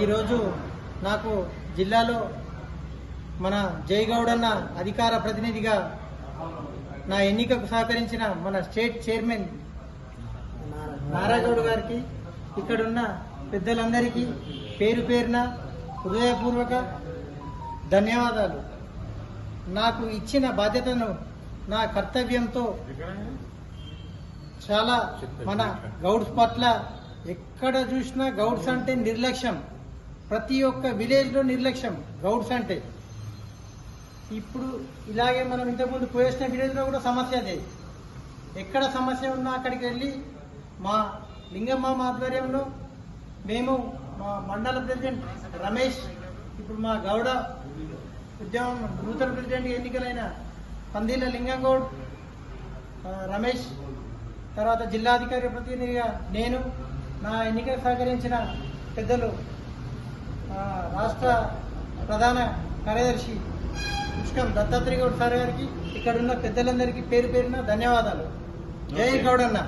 ఈరోజు నాకు జిల్లాలో మన జయగౌడన్న అధికార ప్రతినిధిగా నా ఎన్నికకు సహకరించిన మన స్టేట్ చైర్మన్ నారాగౌడ్ గారికి ఇక్కడున్న పెద్దలందరికీ పేరు పేరున హృదయపూర్వక ధన్యవాదాలు. నాకు ఇచ్చిన బాధ్యతను నా కర్తవ్యంతో చాలా మన గౌడ్స్ పట్ల ఎక్కడ చూసినా గౌడ్స్ అంటే నిర్లక్ష్యం. ప్రతి ఒక్క విలేజ్లో నిర్లక్ష్యం గౌడ్స్ అంటే. ఇప్పుడు ఇలాగే మనం ఇంతకుముందు పోయేసిన విలేజ్లో కూడా సమస్య అదే. ఎక్కడ సమస్య ఉన్నా అక్కడికి వెళ్ళి మా లింగమ్మ ఆధ్వర్యంలో మేము మా మండల ప్రెసిడెంట్ రమేష్ ఇప్పుడు మా గౌడ ఉద్యమం నూతన ప్రెసిడెంట్ ఎన్నికలైన పందిల లింగంగౌడ్ రమేష్ తర్వాత జిల్లాధికారి ప్రతినిధిగా నేను నా ఎన్నికలు సహకరించిన పెద్దలు రాష్ట్ర ప్రధాన కార్యదర్శి పుష్కం దత్తాత్రేయ గౌడ్ సార్ గారికి ఇక్కడ ఉన్న పెద్దలందరికీ పేరు పేరున ధన్యవాదాలు. జై గౌడన్న.